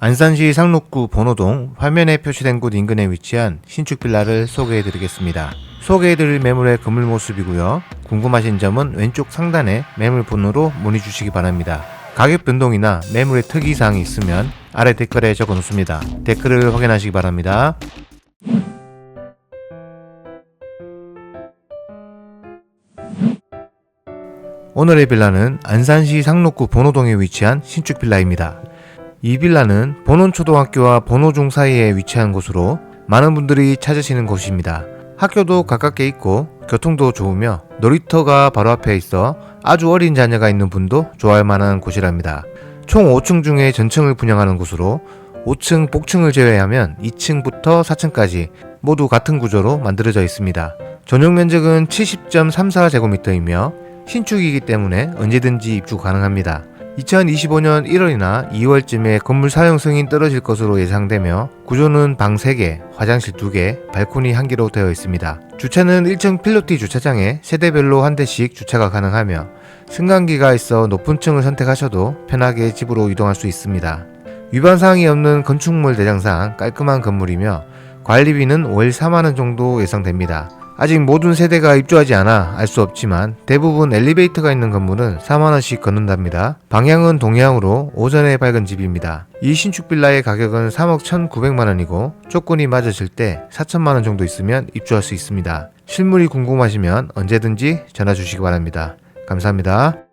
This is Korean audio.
안산시 상록구 번호동 화면에 표시된 곳 인근에 위치한 신축 빌라를 소개해 드리겠습니다. 소개해 드릴 매물의 건물 모습이고요. 궁금하신 점은 왼쪽 상단에 매물 번호로 문의 주시기 바랍니다. 가격 변동이나 매물의 특이 사항이 있으면 아래 댓글에 적어 놓습니다. 댓글을 확인하시기 바랍니다. 오늘의 빌라는 안산시 상록구 번호동에 위치한 신축 빌라입니다. 이 빌라는 본원초등학교와 본호중 사이에 위치한 곳으로 많은 분들이 찾으시는 곳입니다. 학교도 가깝게 있고 교통도 좋으며 놀이터가 바로 앞에 있어 아주 어린 자녀가 있는 분도 좋아할 만한 곳이랍니다. 총 5층 중에 전층을 분양하는 곳으로 5층 복층을 제외하면 2층부터 4층까지 모두 같은 구조로 만들어져 있습니다. 전용 면적은 70.34제곱미터이며 신축이기 때문에 언제든지 입주 가능합니다. 2025년 1월이나 2월쯤에 건물 사용 승인 떨어질 것으로 예상되며 구조는 방 3개, 화장실 2개, 발코니 1개로 되어 있습니다. 주차는 1층 필로티 주차장에 세대별로 한 대씩 주차가 가능하며 승강기가 있어 높은 층을 선택하셔도 편하게 집으로 이동할 수 있습니다. 위반 사항이 없는 건축물 대장상 깔끔한 건물이며 관리비는 월 4만원 정도 예상됩니다. 아직 모든 세대가 입주하지 않아 알 수 없지만 대부분 엘리베이터가 있는 건물은 4만원씩 걷는답니다. 방향은 동향으로 오전에 밝은 집입니다. 이 신축 빌라의 가격은 3억 1,900만원이고 조건이 맞으실 때 4천만원 정도 있으면 입주할 수 있습니다. 실물이 궁금하시면 언제든지 전화 주시기 바랍니다. 감사합니다.